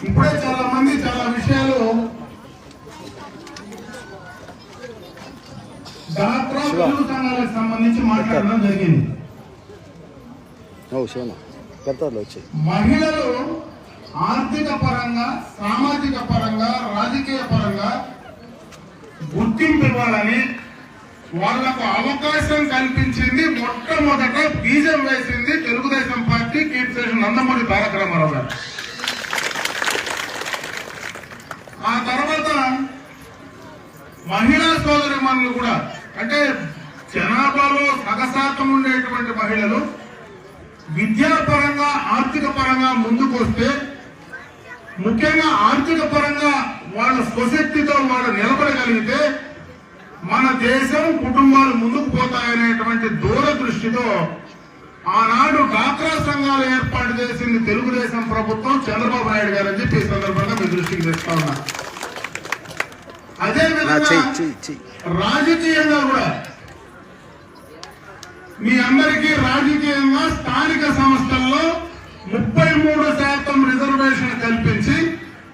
ఇప్పుడే చాలా మంది చాలా విషయాలు సంఘాలకు సంబంధించి మాట్లాడడం జరిగింది. మహిళలు ఆర్థిక పరంగా సామాజిక పరంగా రాజకీయ పరంగా గుర్తింపు ఇవ్వాలని వాళ్ళకు అవకాశం కల్పించింది మొట్టమొదట బీజం వేసింది తెలుగుదేశం పార్టీ కీర్తిశేషన్ నందమూరి తారక రామారావు గారు ఆ తర్వాత మహిళా సోదరి మనులు కూడా అంటే జనాభాలో సగశాతం ఉండేటువంటి మహిళలు విద్యాపరంగా ఆర్థిక పరంగా ముందుకు వస్తే ముఖ్యంగా ఆర్థిక పరంగా వాళ్ళ స్వశక్తితో వాళ్ళు నిలబడగలిగితే మన దేశం కుటుంబాలు ముందుకు పోతాయనేటువంటి దూరదృష్టితో ఆనాడు డాక్రా సంఘాలు ఏర్పాటు చేసింది తెలుగుదేశం ప్రభుత్వం చంద్రబాబు నాయుడు గారు అని చెప్పి ఈ సందర్భంగా మీ దృష్టికి తెస్తా ఉన్నారు అదే విధంగా రాజకీయంగా కూడా మీ అందరికీ రాజకీయంగా స్థానిక సంస్థల్లో ముప్పై మూడు శాతం రిజర్వేషన్ కల్పించి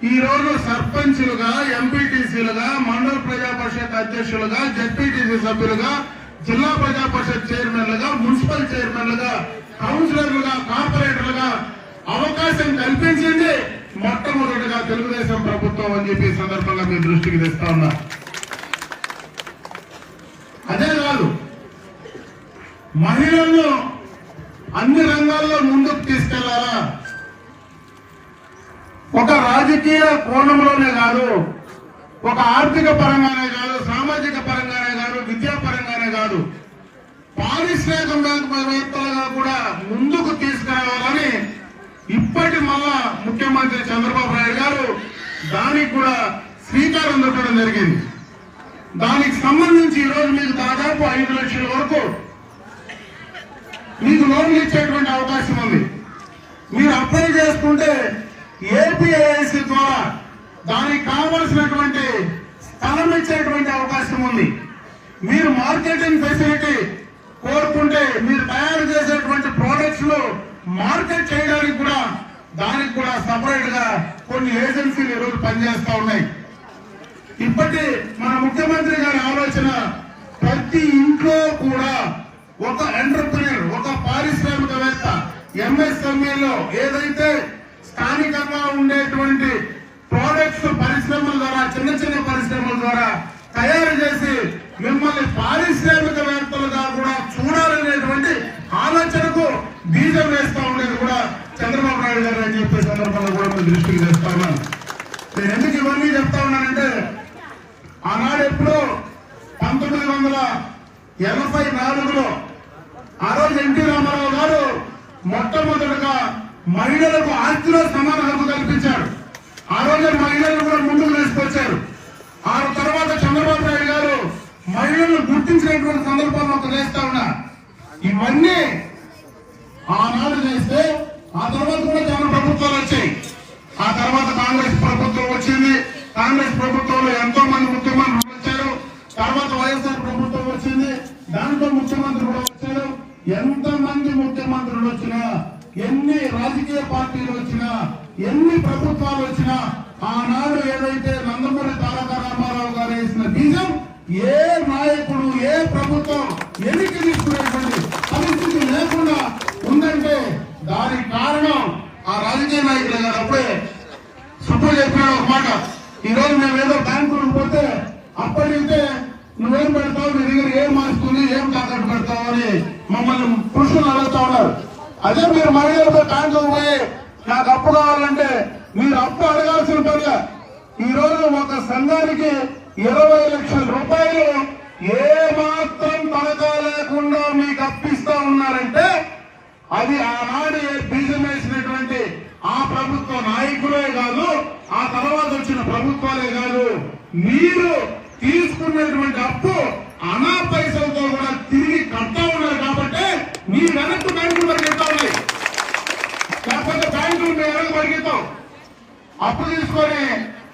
ఈ రోజు సర్పంచులుగా ఎంపీటీసీలుగా మండల ప్రజా పరిషత్ అధ్యక్షులుగా జడ్పీటీసీ సభ్యులుగా జిల్లా ప్రజా పరిషత్ చైర్మన్లుగా మున్సిపల్ చైర్మన్లుగా కౌన్సిలర్లుగా కార్పొరేటర్లుగా అవకాశం కల్పించింది. మొట్టమొదటిగా తెలుగుదేశం ప్రభుత్వం అని చెప్పి సందర్భంగా మీ దృష్టికి తెస్తా ఉన్నా. అదే కాదు మహిళలను అన్ని రంగాల్లో ముందుకు తీసుకెళ్ళాలా? ఒక రాజకీయ కోణంలోనే కాదు ఒక ఆర్థిక పరంగానే కాదు సామాజిక పరంగానే కాదు విద్యా పరంగానే కాదు. పారిశ్రామికవేత్తలుగా కూడా ముందుకు తీసుకురావాలని ఇప్పటి మళ్ళా ముఖ్యమంత్రి చంద్రబాబు నాయుడు గారు దానికి కూడా శ్రీకారం చుట్టడం జరిగింది. దానికి సంబంధించి ఈరోజు మీకు దాదాపు ఐదు లక్షల వరకు మీకు లోన్లు ఇచ్చేటువంటి అవకాశం ఉంది. మీరు అప్లై చేసుకుంటే ఏపీఐసి ద్వారా దానికి కావలసినటువంటి స్థలం ఇచ్చేటువంటి అవకాశం ఉంది. మీరు మార్కెటింగ్ ఫెసిలిటీ కోరుకుంటే మీరు తయారు చేసేటువంటి ప్రోడక్ట్స్లో మార్కెట్ చేయడానికి కూడా దానికి కూడా సపరేట్గా కొన్ని ఏజెన్సీలు ఈరోజు పనిచేస్తా ఉన్నాయి. ఇప్పటి మన ముఖ్యమంత్రి గారి ఆలోచన ప్రతి ఇంట్లో కూడా ఒక ఎంటర్ప్రినర్ ఒక పారిశ్రామికవేత్త ఎంఎస్ఎంఈలో ఏదైతే స్థానికంగా ఉండేటువంటి ప్రోడక్ట్స్ పరిశ్రమల ద్వారా చిన్న చిన్న పరిశ్రమల ద్వారా తయారు చేసి మిమ్మల్ని పారిశ్రామికవేత్తలుగా కూడా చూడాలనేటువంటి ఆలోచనకు బీజం వేస్తా చంద్రబాబు నాయుడు గారు అని చెప్పే సందర్భంలో కూడా మీ దృష్టికి తెస్తా ఉన్నాను నేను ఎందుకు ఇవన్నీ చెప్తా ఉన్నానంటే ఆనాడు ఎప్పుడో పంతొమ్మిది వందల ఎనభై నాలుగులో ఆ రోజు ఎన్టీ రామారావు గారు మొట్టమొదటిగా మహిళలకు ఆస్తిలో సమాన హక్కు కల్పించారు. ఆ రోజు మహిళలు కూడా ముందుకు తీసుకొచ్చారు. ఆ తర్వాత చంద్రబాబు నాయుడు గారు మహిళలను గుర్తించినటువంటి సందర్భంలో ఒక చేస్తా ఉన్నా. ఇవన్నీ తర్వాత కూడా చాలా ప్రభుత్వాలు వచ్చాయి. ఆ తర్వాత కాంగ్రెస్ ప్రభుత్వం వచ్చింది. కాంగ్రెస్ ప్రభుత్వంలో ఎంతో మంది ముఖ్యమంత్రులు వచ్చారు. తర్వాత వైఎస్ఆర్ ప్రభుత్వం వచ్చింది. దాంట్లో ముఖ్యమంత్రి కూడా వచ్చారు. ఎంత మంది ముఖ్యమంత్రులు వచ్చినా ఎన్ని రాజకీయ పార్టీలు వచ్చినా ఎన్ని ప్రభుత్వాలు వచ్చినా ఆనాడు ఏదైతే నందమూరి తారక రామారావు గారు వేసిన బీజం ఏ నాయకుడు ఏ ప్రభుత్వం ఎన్నిక తీసుకునేటువంటి పరిస్థితి లేకుండా ఉందంటే దానికి కారణం అప్పుడే సుప్పు చెప్పినాడు ఒక మాట. ఈ రోజు మేము ఏదో బ్యాంకులకు పోతే అప్పటికే నువ్వేం పెడతావు? నీ దగ్గర ఏం మార్చుకుని ఏం తాకట్టు పెడతావు? అని మమ్మల్ని పురుషులు అడుగుతా ఉన్నారు. అదే మీరు మహిళలతో బ్యాంకులకు పోయి నాకు అప్పు కావాలంటే మీరు అప్పు అడగాల్సిన పని ఈ రోజు ఒక సంఘానికి ఇరవై లక్షల రూపాయలు ఏ మాత్రం తనఖా లేకుండా మీకు అప్పిస్తా ఉన్నారంటే అది ఆనాడు బీజం వేసినటువంటి ఆ ప్రభుత్వ నాయకులే కాదు ఆ తర్వాత వచ్చిన ప్రభుత్వాలే కాదు. మీరు తీసుకున్నటువంటి అప్పు అనా పైసలతో కూడా తిరిగి కడతా ఉన్నారు కాబట్టి మీ వెనక్కు బ్యాంకులు పరిగెత్తా ఉన్నాయి. లేకపోతే బ్యాంకులు మీ వెనక్కి పరిగెత్తాం. అప్పు తీసుకొని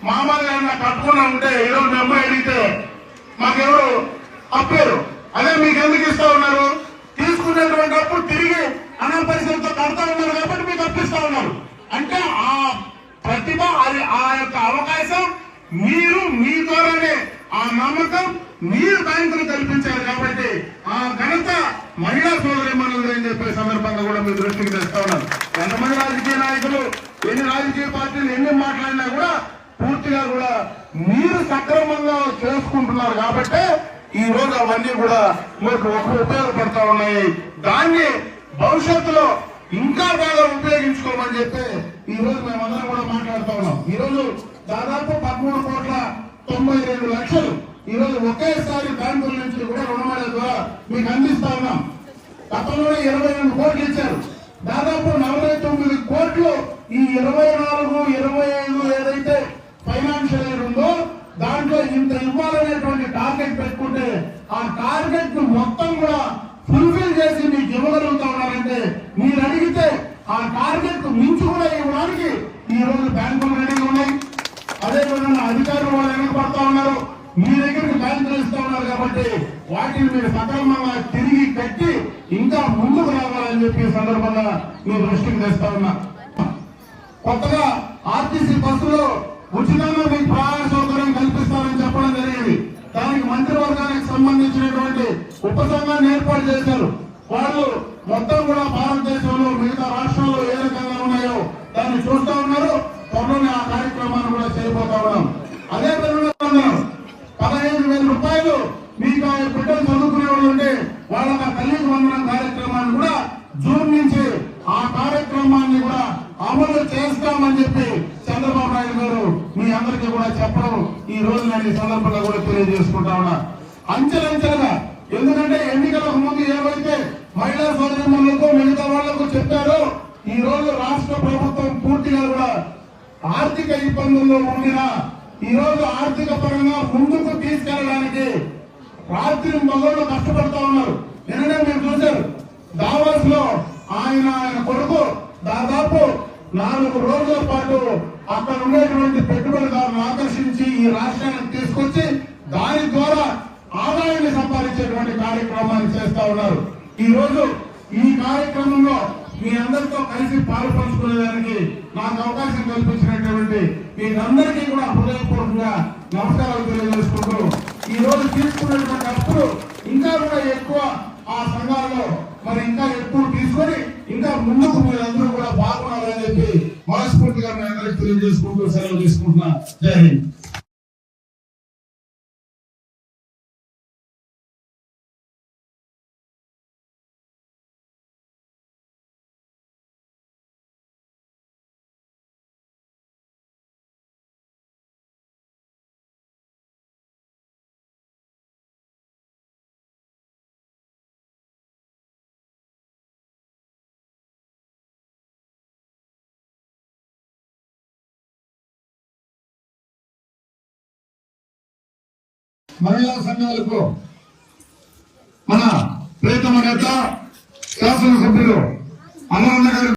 మామూలుగా ఏమన్నా కట్టుకున్నా ఉంటే ఏదో మీ అడిగితే మాకెవరు? అప్పారు. అదే మీకు ఎందుకు ఇస్తా ఉన్నారు? తీసుకునేటువంటి అప్పు తిరిగి అనా పరిస్థితులతో కడతా ఉన్నారు కాబట్టి మీకు అప్పిస్తా ఉన్నారు. అంటే ఆ ప్రతిభ అది ఆ యొక్క అవకాశం మీరు మీ ద్వారానే ఆ నమ్మకం మీరు బ్యాంకులు కల్పించారు కాబట్టి ఆ ఘనత మహిళా సోదరి అని చెప్పే సందర్భంగా కూడా మీ దృష్టికి తెస్తా ఉన్నాను. ఎంతమంది రాజకీయ నాయకులు ఎన్ని రాజకీయ పార్టీలు ఎన్ని మాట్లాడినా కూడా పూర్తిగా కూడా మీరు సక్రమంగా చేసుకుంటున్నారు కాబట్టి ఈ రోజు అవన్నీ కూడా మీకు ఉపయోగపడతా ఉన్నాయి. దాన్ని భవిష్యత్తులో ఇంకా బాగా ఉపయోగించుకోమని చెప్పి ఈ రోజు మేమందరం కూడా మాట్లాడుతూ ఉన్నాం. ఈ రోజు దాదాపు పదమూడు కోట్ల తొంభై రెండు లక్షలు ఈ రోజు ఒకేసారి బ్యాంకుల నుంచి కూడా రుణమాల ద్వారా మీకు అందిస్తా ఉన్నాం. గతంలో ఇరవై రెండు కోట్లు ఇచ్చారు. దాదాపు నలభై తొమ్మిది కోట్లు ఈ ఇరవై నాలుగు ఇరవై ఐదు ఏదైతే ఫైనాన్షియల్ ఇయర్ ఉందో దాంట్లో ఇంత ఇవ్వాలనేటువంటి టార్గెట్ పెట్టుకుంటే ఆ టార్గెట్ను మొత్తం కూడా ఫుల్ఫిల్ చేసి మీకు ఇవ్వగలుగుతా. మీరు అడిగితే ఆ టార్గెట్ మించి కూడా ఇవ్వడానికి ఈ రోజు బ్యాంకులు రెడీగా ఉన్నాయి. అదే విధంగా అధికారులు వాళ్ళు వెనకబడతా ఉన్నారు. మీ దగ్గరికి బ్యాంకులు ఇస్తా ఉన్నారు కాబట్టి వాటిని మీరు సక్రమంగా తిరిగి కట్టి ఇంకా ముందుకు రావాలని చెప్పి సందర్భంగా మీ దృష్టికి తెస్తా ఉన్నా. కొత్తగా ఆర్టీసీ బస్సులో ఉచితంగా మీకు ప్రయాణ సౌకర్యం కల్పిస్తారని చెప్పడం జరిగింది. దానికి మంత్రివర్గానికి సంబంధించినటువంటి ఉపసంఘాన్ని ఏర్పాటు చేశారు. వాళ్ళు మొత్తం కూడా భారతదేశంలో మిగతా రాష్ట్రాల్లో ఏ రకంగా ఉన్నాయో దాన్ని చూస్తా ఉన్నారు త్వరలోనే ఆ కార్యక్రమాన్ని కూడా చేయబోతా ఉన్నాం అదే విధంగా ఉన్నాం. పదహైదు వేల రూపాయలు మీకు ఆ బిడ్డలు చదువుకునే వాళ్ళు ఉంటే వాళ్ళ తల్లికి వందనం కార్యక్రమాన్ని కూడా జూన్ నుంచి ఆ కార్యక్రమాన్ని కూడా అమలు చేస్తామని చెప్పి చంద్రబాబు నాయుడు గారు మీ అందరికీ కూడా చెప్పడం ఈ రోజు నేను ఈ సందర్భంగా కూడా తెలియజేసుకుంటా ఉన్నా. అంచెలంచెలుగా. ఎందుకంటే ఎన్నికలకు ముందు ఏవైతే మహిళా సోదరులకు మిగతా వాళ్ళకు చెప్పారో ఈ రోజు రాష్ట్ర ప్రభుత్వం పూర్తిగా కూడా ఆర్థిక ఇబ్బందుల్లో ఉండినా ఈ రోజు ఆర్థిక పరంగా ముందుకు తీసుకెళ్ళడానికి రాత్రి మగళ్ళు కష్టపడతా ఉన్నారు. నిన్ననే మీరు చూశారు. దావాస్లో ఆయన ఆయన కొడుకు దాదాపు నాలుగు రోజుల పాటు అక్కడ ఉండేటువంటి పెట్టుబడిదారులను ఆకర్షించి ఈ రాష్ట్రానికి తీసుకొచ్చి దాని ద్వారా ఆదాయాన్ని సంపాదించేటువంటి కార్యక్రమాన్ని చేస్తా ఉన్నారు. ఈ రోజు ఈ కార్యక్రమంలో మీ అందరితో కలిసి పాలు పంచుకునేదానికి నాకు అవకాశం కల్పించినటువంటి మీరందరికీ కూడా హృదయపూర్వకంగా నమస్కారాలు తెలియజేసుకుంటూ ఈ రోజు తీసుకున్నటువంటి అప్పులు ఇంకా కూడా ఎక్కువ ఆ సంఘాల్లో మరి ఇంకా ఎక్కువ తీసుకొని ఇంకా ముందుకు మీరందరూ కూడా బాగున్నారని చెప్పి మనస్ఫూర్తిగా మీ అందరికీ తెలియజేసుకుంటూ సెలవు తీసుకుంటున్నా. జై హింద్. మహిళా సంఘాలకు మన ప్రీతమ నేత శాసనసభ్యులు అమరన్న గారి